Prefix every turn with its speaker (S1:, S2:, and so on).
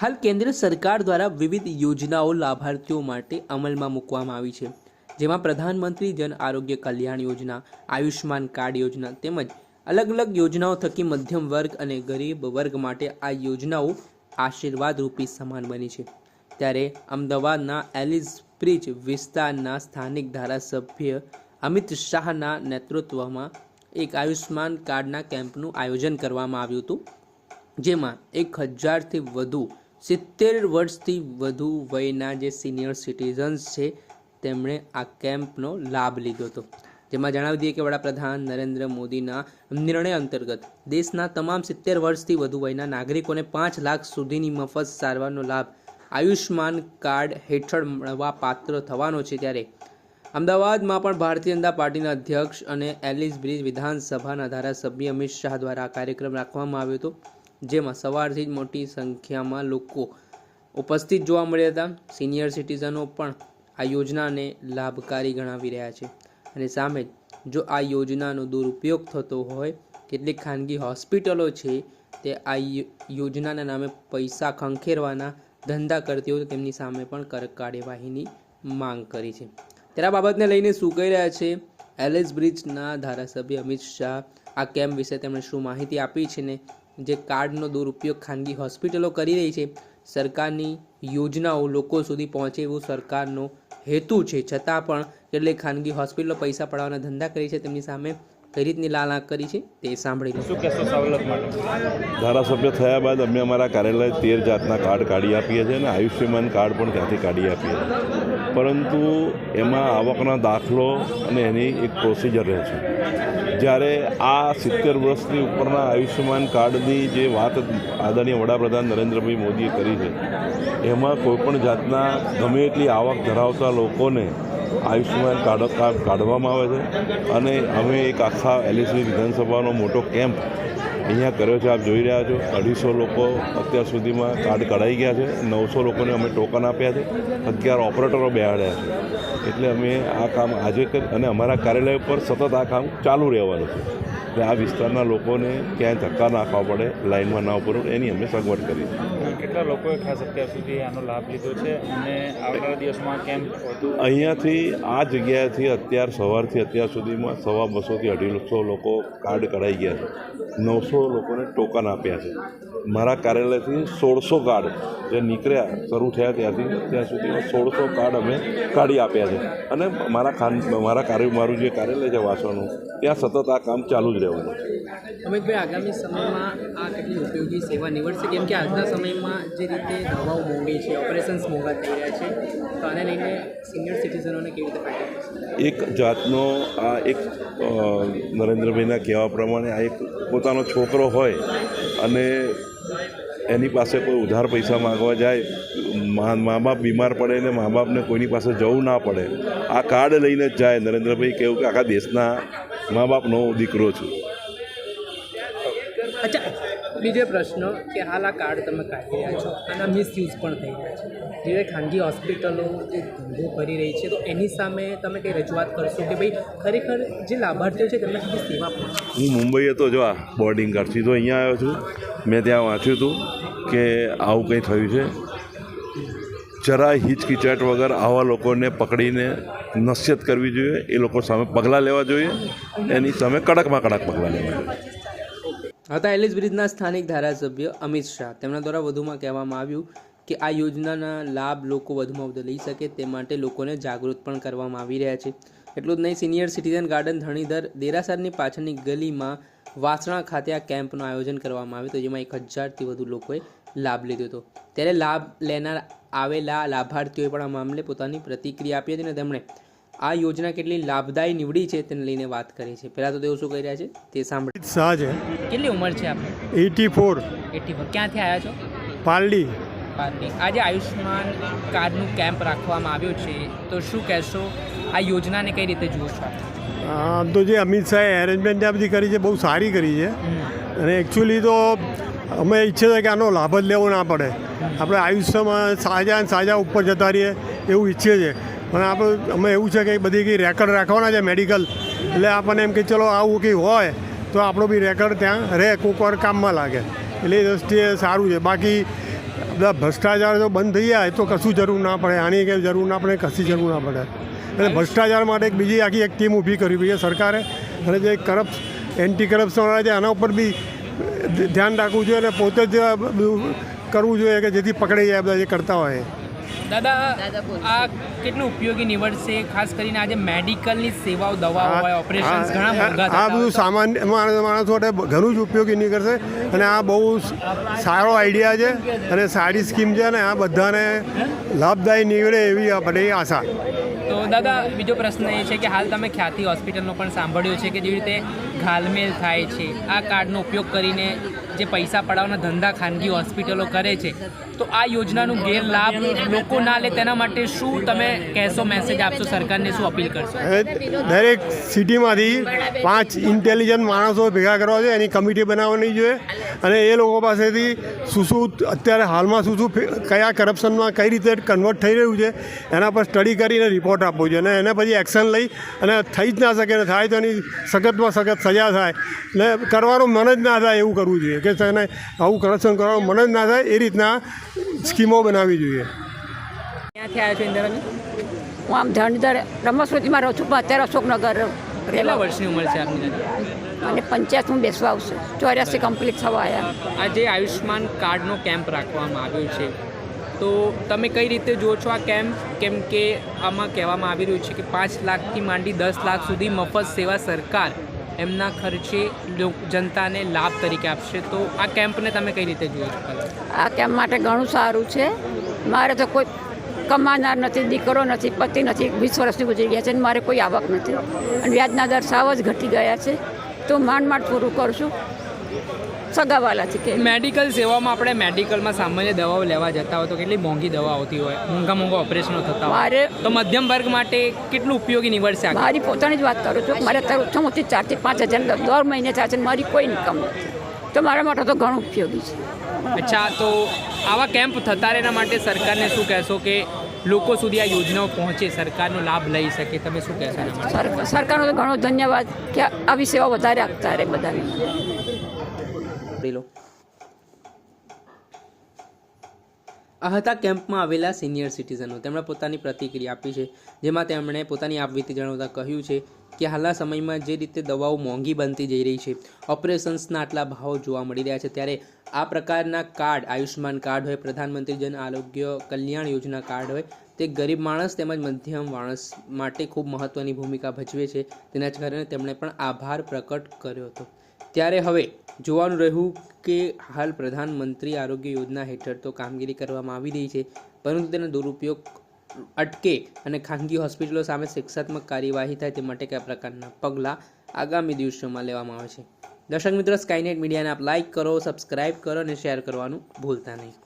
S1: હાલ કેન્દ્ર સરકાર દ્વારા વિવિધ યોજનાઓ લાભાર્થીઓ માટે અમલમાં મૂકવામાં આવી છે. જેમાં પ્રધાનમંત્રી જન આરોગ્ય કલ્યાણ યોજના આયુષ્માન કાર્ડ યોજના તેમજ અલગ અલગ યોજનાઓ થકી મધ્યમ વર્ગ અને ગરીબ વર્ગ માટે આ યોજનાઓ આશીર્વાદરૂપી સમાન બની છે. ત્યારે અમદાવાદના એલિસ બ્રિજ વિસ્તારના સ્થાનિક ધારાસભ્ય અમિત શાહના નેતૃત્વમાં એક આયુષ્માન કાર્ડના કેમ્પનું આયોજન કરવામાં આવ્યું હતું, જેમાં એક હજારથી વધુ સિત્તેર વર્ષથી વધુ વયના જે સિનિયર સિટીઝન્સ છે, તેમણે આ કેમ્પનો લાભ લીધો હતો. જેમાં જણાવી દઈએ કે વડાપ્રધાન નરેન્દ્ર મોદીના નિર્ણય અંતર્ગત દેશના તમામ સિત્તેર વર્ષથી વધુ વયના નાગરિકોને પાંચ લાખ સુધીની મફત સારવારનો લાભ આયુષ્માન કાર્ડ હેઠળ મળવા પાત્ર થવાનો છે ત્યારે. અમદાવાદમાં પણ ભારતીય જનતા પાર્ટીના અધ્યક્ષ અને એલિસ બ્રિજ વિધાનસભાના ધારાસભ્ય અમિત શાહ દ્વારા આ કાર્યક્રમ રાખવામાં આવ્યો હતો. જેમાં સવારથી જ મોટી સંખ્યામાં લોકો ઉપસ્થિત જોવા મળ્યા હતા. સિનિયર સિટીઝનો પણ આ યોજનાને લાભકારી ગણાવી રહ્યા છે. અને સામે જો આ યોજનાનો દુરુપયોગ થતો હોય, કેટલીક ખાનગી હોસ્પિટલો છે તે આ યોજનાના નામે પૈસા ખંખેરવાના ધંધા કરતી હોય તો તેમની સામે પણ કડક કાર્યવાહીની માંગ કરી છે. આ બાબતને લઈને શું કહી રહ્યા છે? એલિસ બ્રિજના ધારાસભ્ય અમિત શાહ આ કેમ્પ વિશે તેમણે શું માહિતી આપી છે ને જે કાર્ડનો દુરુપયોગ ખાનગી હોસ્પિટલો કરી રહી છે, સરકારની યોજનાઓ લોકો સુધી પહોંચે એવું સરકારનો હેતુ છે. છતાં પણ કેટલીક ખાનગી હોસ્પિટલો પૈસા પડાવવાના ધંધા કરી છે. તેમની સામે કઈ રીતની લાલ આંખ કરી છે તે સાંભળી
S2: શું કહેશો સવલત માટે?
S3: ધારાસભ્ય થયા બાદ અમે અમારા કાર્યાલય તેર જાતના કાર્ડ કાઢી આપીએ છીએ અને આયુષ્યમાન કાર્ડ પણ ત્યાંથી કાઢી આપીએ છીએ. પરંતુ એમાં આવકનો દાખલો અને એની એક પ્રોસિજર રહે છે. જ્યારે આ સિત્તેર વર્ષની ઉપરના આયુષ્યમાન કાર્ડની જે વાત આદરણીય વડાપ્રધાન નરેન્દ્રભાઈ મોદીએ કરી છે એમાં કોઈપણ જાતના ગમે એટલી આવક ધરાવતા લોકોને આયુષ્યમાન કાર્ડ કાર્ડ કાઢવામાં આવે છે અને અમે એક આખા એલએસી વિધાનસભાનો મોટો કેમ્પ અહીંયા કર્યો છે. આપ જોઈ રહ્યા છો, અઢીસો લોકો અત્યાર સુધીમાં કાર્ડ કઢાઈ ગયા છે. નવસો લોકોને અમે ટોકન આપ્યા છે. અગિયાર ઓપરેટરો બેહાડ્યા છે. એટલે અમે આ કામ આજે કરી અને અમારા કાર્યાલય પર સતત આ કામ ચાલુ રહેવાનું છે. એટલે આ વિસ્તારના લોકોને ક્યાંય ધક્કા નાખવા પડે લાઇનમાં ના ઉપર એની અમે સગવડ કરી છે
S2: કેટલા લોકોએ ખાસ અત્યાર સુધી આનો લાભ લીધો છે અને આવનારા દિવસમાં કેમ્પ
S3: અહીંયાથી આ જગ્યાએથી અત્યાર સવારથી અત્યાર સુધીમાં સવા બસોથી અઢીસો લોકો કાર્ડ કઢાઈ ગયા છે. નવસો લોકોને ટોકન આપ્યા છે. મારા કાર્યાલયથી સોળસો કાર્ડ જે નીકળ્યા શરૂ થયા ત્યાંથી ત્યાં સુધીમાં સોળસો કાર્ડ અમે કાઢી આપ્યા છે. અને મારા ખાન મારા કાર્ય મારું જે કાર્યાલય છે વાસણનું ત્યાં સતત આ કામ ચાલુ જ રહેવાનું છે.
S1: અમિતભાઈ આગામી સમયમાં આ કેટલી ઉપયોગી સેવા નીવડશે? કેમ કે આજના સમયમાં જે રીતે દવાઓ મોંઘી છે ઓપરેશન્સ મોંઘા થઈ રહ્યા છે તો આને લઈને સિનિયર સિટીઝનોને કેવી રીતે ફાયદો
S3: એક જાતનો આ એક નરેન્દ્રભાઈના કહેવા પ્રમાણે આ એક પોતાનો છોકરો હોય અને એની પાસે કોઈ ઉધાર પૈસા માગવા જાય મા બાપ બીમાર પડે ને મા બાપને કોઈની પાસે જવું ના પડે આ કાર્ડ લઈને જ જાય. નરેન્દ્રભાઈ કેવું કે આખા દેશના મા બાપનો દીકરો છું.
S1: અચ્છા બીજો પ્રશ્ન કે હાલ આ કાર્ડ તમે કાઢી રહ્યા છો, આના મિસયુઝ પણ થઈ રહ્યા છે. જે ખાનગી હોસ્પિટલો જે ધંધો કરી રહી છે, તો એની સામે તમે કંઈ રજૂઆત કરશો કે ભાઈ ખરેખર જે લાભાર્થીઓ છે તેમને સુધી સેવા
S3: હું મુંબઈએ હતો જો આ બોર્ડિંગ કાર્ડ તો અહીંયા આવ્યો છું. મેં ત્યાં વાંચ્યું હતું કે આવું કંઈ થયું છે. જરા હિચકિચાટ વગર આવા લોકોને પકડીને નસીહત કરવી જોઈએ. એ લોકો સામે પગલાં લેવા જોઈએ. એની સામે કડકમાં કડક પગલાં લેવા જોઈએ.
S1: હતા એલિસ બ્રિજના સ્થાનિક ધારાસભ્ય અમિત શાહ. તેમના દ્વારા વધુમાં કહેવામાં આવ્યું કે આ યોજનાના લાભ લોકો વધુમાં વધુ લઈ શકે તે માટે લોકોને જાગૃત પણ કરવામાં આવી રહ્યા છે. એટલું જ નહીં, સિનિયર સિટીઝન ગાર્ડન ધણીધર દેરાસરની પાછળની ગલીમાં વાસણા ખાતે આ કેમ્પનું આયોજન કરવામાં આવ્યું હતું, જેમાં એક હજારથી વધુ લોકોએ લાભ લીધો હતો. ત્યારે લાભ લેનાર આવેલા લાભાર્થીઓએ પણ આ મામલે પોતાની પ્રતિક્રિયા આપી હતી અને તેમણે આ યોજના કેટલી લાભદાયી નીવડી છે તેને લઈને વાત કરી છે. પહેલાં તો તેઓ શું કહી રહ્યા છે તે સાંભળી.
S4: શાહ છે
S1: કેટલી ઉંમર છે આપણે
S4: એટી ફોર.
S1: Eighty four. ક્યાંથી આવ્યા છો?
S4: પાલડી
S1: પાલડી આજે આયુષ્માન કાર્ડનું કેમ્પ રાખવામાં આવ્યો છે. તો શું કહેશો આ યોજનાને કઈ રીતે જુઓ છો
S4: આમ તો જે અમિત શાહે એરેન્જમેન્ટ આ બધી કરી છે બહુ સારી કરી છે. અને એકચ્યુઅલી તો અમે ઈચ્છે છે કે આનો લાભ જ લેવો ના પડે. આપણે આયુષ્યમાં સાજા અને સાજા ઉપર જતા રહીએ એવું ઈચ્છીએ છીએ પણ આપણે અમે એવું છે કે બધી કંઈ રેકર્ડ રાખવાના છે મેડિકલ એટલે આપણને એમ કે ચલો આવું કંઈ હોય તો આપણો બી રેકર્ડ ત્યાં રહે કોઈક વાર કામમાં લાગે. એટલે એ દૃષ્ટિએ સારું છે. બાકી બધા ભ્રષ્ટાચાર જો બંધ થઈ જાય તો કશું જરૂર ના પડે. આની કંઈ જરૂર ના પડે કશી જરૂર ના પડે. એટલે ભ્રષ્ટાચાર માટે એક બીજી આખી એક ટીમ ઊભી કરવી છે સરકારે. અને જે કરપ્ટ એન્ટી કરપ્શનવાળા છે આના ઉપર બી ધ્યાન રાખવું જોઈએ અને પોતે જ કરવું જોઈએ કે જેથી પકડાઈ જાય બધા જે કરતા હોય
S1: દાદા આ કેટલું ઉપયોગી નીવડશે? ખાસ કરીને આજે મેડિકલની સેવાઓ દવાઓ હોય ઓપરેશન્સ ઘણા મોંઘા
S4: આ બધું સામાન્ય માણસ માણસો માટે ઘણું જ ઉપયોગી નીકળશે અને આ બહુ સારો આઈડિયા છે અને સારી સ્કીમ છે અને આ બધાને લાભદાયી નીવડે એવી આપણે આશા.
S1: તો દાદા બીજો પ્રશ્ન એ છે કે હાલ તમે ખ્યાતિ હોસ્પિટલનો પણ સાંભળ્યો છે કે જેવી રીતે ઘાલમેલ થાય છે. આ કાર્ડનો ઉપયોગ કરીને જે પૈસા પડાવવાના ધંધા ખાનગી હોસ્પિટલો કરે છે, તો આ યોજનાનું ગેરલાભ લોકો ના લે તેના માટે શું તમે કહેશો મેસેજ આપશો સરકારને, શું અપીલ કરશો?
S4: દરેક સિટીમાંથી પાંચ ઇન્ટેલિજન્ટ માણસો ભેગા કરવા જોઈએ, એની કમિટી બનાવવાની જોઈએ. અને એ લોકો પાસેથી શું શું અત્યારે હાલમાં શું શું કયા કરપ્શનમાં કઈ રીતે કન્વર્ટ થઈ રહ્યું છે, એના પર સ્ટડી કરીને રિપોર્ટ આપવો જોઈએ. અને એને પછી એક્શન લઈ અને થઈ જ ના શકે ને થાય તો એની સખતમાં સખત સજા થાય. ને કરવાનું મન જ ના થાય એવું કરવું જોઈએ. કે તેને આવું કરપ્શન કરવાનું મન જ ના થાય એ રીતના સ્કીમો બનાવવી જોઈએ.
S1: ક્યાંથી આવ્યા છો
S5: હું આમ ધણધર રમસ્મૃતિમાં રહું છું પણ અત્યારે અશોકનગર
S1: કેટલા
S5: રહેલા
S1: વર્ષની ઉંમર છે આપની
S5: અને પંચાયત હું બેસવા આવશે. ચોર્યાસી કમ્પ્લીટ થવા આવ્યા.
S1: આજે આયુષ્માન કાર્ડનો કેમ્પ રાખવામાં આવ્યો છે તો તમે કઈ રીતે જુઓ છો આ કેમ્પ? કેમ કે આમાં કહેવામાં આવી રહ્યું છે કે પાંચ લાખથી માંડી દસ લાખ સુધી મફત સેવા સરકાર એમના ખર્ચે જનતાને લાભ તરીકે આપશે. તો આ કેમ્પને તમે કઈ રીતે જુઓ છો
S5: આ કેમ્પ માટે ઘણું સારું છે. મારે તો કોઈ કમાનાર નથી, દીકરો નથી, પતિ નથી, વીસ વર્ષથી ગુજરી ગયા છે અને મારે કોઈ આવક નથી. અને વ્યાજના દર સાવ જ ઘટી ગયા છે. તો માંડ માંડ પૂરું કરું છે કે
S1: મેડિકલ સેવામાં આપણે મેડિકલમાં સામાન્ય દવાઓ લેવા જતા હોય તો કેટલી મોંઘી દવા આવતી હોય? મોંઘા મોંઘા ઓપરેશનો થતા હોય.
S5: મારે
S1: તો મધ્યમ વર્ગ માટે કેટલું ઉપયોગી નીવડશે
S5: મારી પોતાની જ વાત કરું છું. મારે અત્યારે ઓછામાં ઓછી ચારથી પાંચ હજાર દર મહિને થાય છે મારી કોઈ ઇન્કમ નથી. તો મારા માટે તો ઘણું ઉપયોગી છે.
S1: અચ્છા તો આવા કેમ્પ થતા રહે એના માટે સરકારને શું કહેશો કે લોકો સુધી આ યોજનાઓ પહોંચે સરકારનો લાભ લઈ શકે? તમે શું કહેશો
S5: સરકારનો તો ઘણો ધન્યવાદ કે આવી સેવા વધારે આપતા રહે બધાને
S1: લો આ હતા કેમ્પમાં આવેલા સિનિયર સિટીઝનો. તેમણે પોતાની પ્રતિક્રિયા આપી છે, જેમાં તેમણે પોતાની આપવીતી જણાવતા કહ્યું છે કે હાલના સમયમાં જે રીતે દવાઓ મોંઘી બનતી જઈ રહી છે, ઓપરેશન્સના આટલા ભાવ જોવા મળી રહ્યા છે, ત્યારે આ પ્રકારના કાર્ડ, આયુષ્યમાન કાર્ડ હોય, પ્રધાનમંત્રી જન આરોગ્ય કલ્યાણ યોજના કાર્ડ હોય, તે ગરીબ માણસ તેમજ મધ્યમ માણસ માટે ખૂબ મહત્ત્વની ભૂમિકા ભજવે છે. તેના જ કારણે તેમણે પણ આભાર પ્રકટ કર્યો હતો. ત્યારે હવે જોવાનું રહ્યું કે હાલ પ્રધાનમંત્રી આરોગ્ય યોજના હેઠળ તો કામગીરી કરવામાં આવી રહી છે, પરંતુ તેનો દુરુપયોગ અટકે અને ખાનગી હોસ્પિટલો સામે શિક્ષાત્મક કાર્યવાહી થાય તે માટે કયા પ્રકારના પગલાં આગામી દિવસોમાં લેવામાં આવે છે. દર્શક મિત્રો સ્કાયનેટ મીડિયાને આપ લાઇક કરો સબસ્ક્રાઇબ કરો અને શેર કરવાનું ભૂલતા નહીં.